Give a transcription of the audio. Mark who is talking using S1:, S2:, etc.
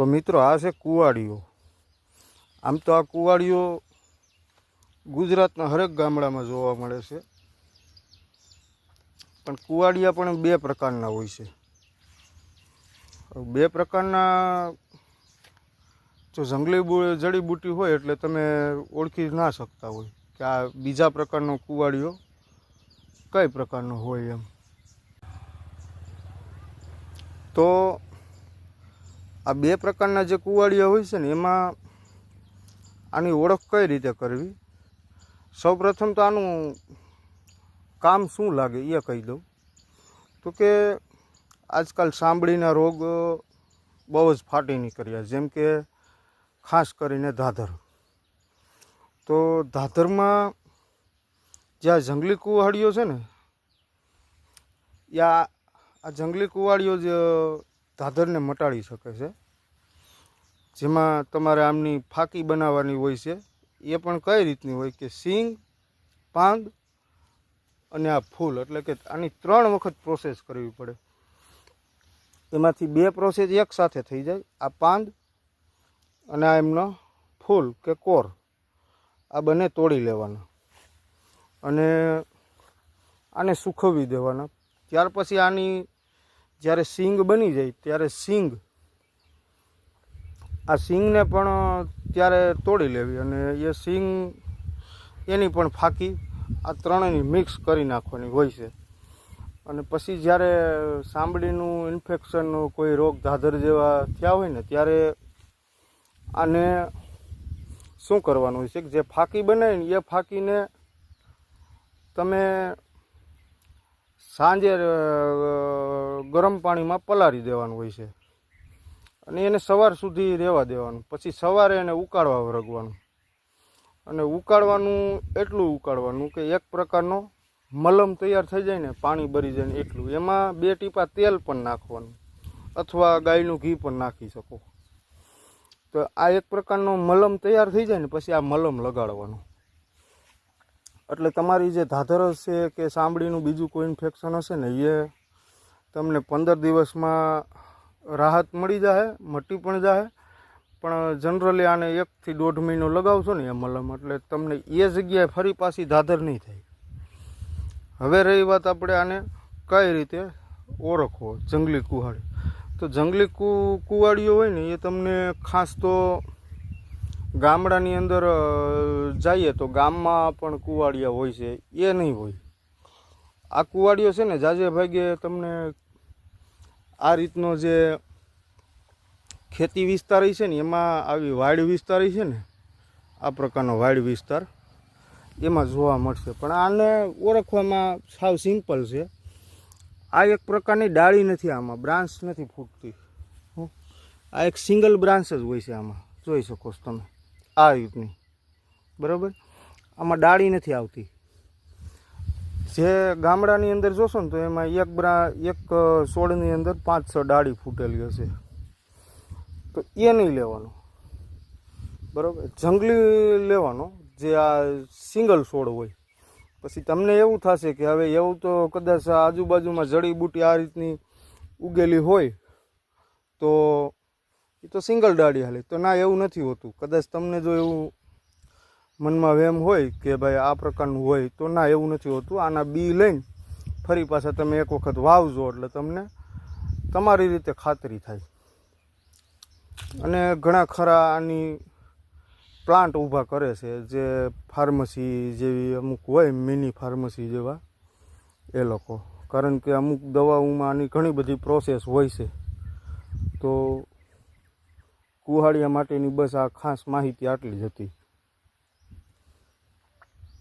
S1: તો મિત્રો આ છે કુવાડીઓ. આમ તો આ કુવાડીઓ ગુજરાતના હરેક ગામડામાં જોવા મળે છે. પણ કુવાડિયા પણ બે પ્રકારના હોય છે. બે પ્રકારના જો જંગલી જડીબુટી હોય એટલે તમે ઓળખી ના શકતા હોય કે આ બીજા પ્રકારનો કુવાડિયો કઈ પ્રકારનો હોય એમ. તો આ બે પ્રકારના જે કુવાડિયા હોય છે ને, એમાં આની ઓળખ કઈ રીતે કરવી? સૌપ્રથમ તો આનું કામ શું લાગે એ કહી દઉં. તો કે આજકાલ સાંભળીના રોગ બહુ જ ફાટી નીકળ્યા, જેમ કે ખાસ કરીને ધાધર. તો ધાધરમાં જ્યાં જંગલી કુવાડીઓ છે ને, યા આ જંગલી કુવાડીઓ જ ધાધરને મટાડી શકે છે. જેમાં તમારે આમની ફાકી બનાવવાની હોય છે. એ પણ કઈ રીતની હોય કે સિંગ પાંદ અને આ ફૂલ. એટલે કે આની ત્રણ વખત પ્રોસેસ કરવી પડે. એમાંથી બે પ્રોસેસ એક સાથે થઈ જાય. આ પાંદ અને આ એમનો ફૂલ કે કોર. આ બંને તોડી લેવાના. અને આને સુખવી દેવાના. ત્યાર પછી આની જ્યારે સિંગ બની જાય ત્યારે સિંગ. આ સિંગને પણ ત્યારે તોડી લેવી અને એ સિંગ એની પણ ફાકી આ ત્રણેયની મિક્સ કરી નાખવાની હોય છે. અને પછી જ્યારે સાંભળીનું ઇન્ફેક્શન કોઈ રોગ ધાધર જેવા થયા હોય ને ત્યારે આને શું કરવાનું હોય છે કે જે ફાકી બનાવી ને એ ફાકીને તમે સાંજે ગરમ પાણીમાં પલાળી દેવાનું હોય છે. અને એને સવાર સુધી રહેવા દેવાનું. પછી સવારે એને ઉકાળવા વરગવાનું અને ઉકાળવાનું, એટલું ઉકાળવાનું કે એક પ્રકારનો મલમ તૈયાર થઈ જાય ને, પાણી ભરી જાય ને એટલું. એમાં બે ટીપા તેલ પણ નાખવાનું. અથવા ગાયનું ઘી પણ નાખી શકો. તો આ એક પ્રકારનો મલમ તૈયાર થઈ જાય ને, પછી આ મલમ લગાડવાનું. એટલે તમારી જે ધાધર છે કે સાંભળીનું બીજું કોઈ ઇન્ફેક્શન હશે ને, એ તમને પંદર દિવસમાં રાહત મળી જાય મટી પણ જાય પણ જનરલી આને એકથી દોઢ મહિનો લગાવશો ને એ મલમ એટલે તમને એ જગ્યાએ ફરી પાછી ધાધર નહીં થાય. હવે રહી વાત આપણે આને કઈ રીતે ઓળખવો, જંગલી કુહાડી. તો જંગલી કુ, કુવાડીઓ હોય ને, એ તમને ખાસ તો ગામડાની અંદર જઈએ તો ગામમાં પણ કુવાડિયા હોય છે, એ નહીં હોય. આ કુવાડિયો છે ને જાજે ભાગે તમને આ રીતનો જે ખેતી વિસ્તાર છે ને, એમાં આવી વાડ વિસ્તાર છે ને, આ પ્રકારનો વાડ વિસ્તાર એમાં જોવા મળશે. પણ આને ઓળખવામાં સાવ સિમ્પલ છે. આ એક પ્રકારની ડાળી નથી આમાં, બ્રાન્ચ નથી ફૂટતી. આ એક સિંગલ બ્રાન્ચ જ હોય છે આમાં, જોઈ શકો છો તમે. આ રીતની. બરાબર? આમાં ડાળી નથી આવતી. જે ગામડાની અંદર જોશો ને તો એમાં એક બ્રા, એક છોડની અંદર પાંચ, છ ડાળી ફૂટેલી હશે. તો એ નહીં લેવાનું. બરાબર? જંગલી લેવાનો, જે આ સિંગલ છોડ હોય. પછી તમને એવું થશે કે હવે એવું તો કદાચ આજુબાજુમાં જડીબૂટી આ રીતની ઉગેલી હોય, તો એ તો સિંગલ ડાળી હાલે. તો ના, એવું નથી હોતું. કદાચ તમને જો એવું મનમાં વેમ હોય કે ભાઈ આ પ્રકારનું હોય, તો ના, એવું નથી હોતું. આના બી લઈને ફરી પાછા તમે એક વખત વાવજો એટલે તમને તમારી રીતે ખાતરી થાય. અને ઘણા ખરા આની પ્લાન્ટ ઊભા કરે છે, જે ફાર્મસી જેવી અમુક હોય, મિની ફાર્મસી જેવા એ લોકો. કારણ કે અમુક દવાઓમાં આની ઘણી બધી પ્રોસેસ હોય છે. તો કુહાડિયા માટેની બસ આ ખાસ માહિતી આટલી જ હતી.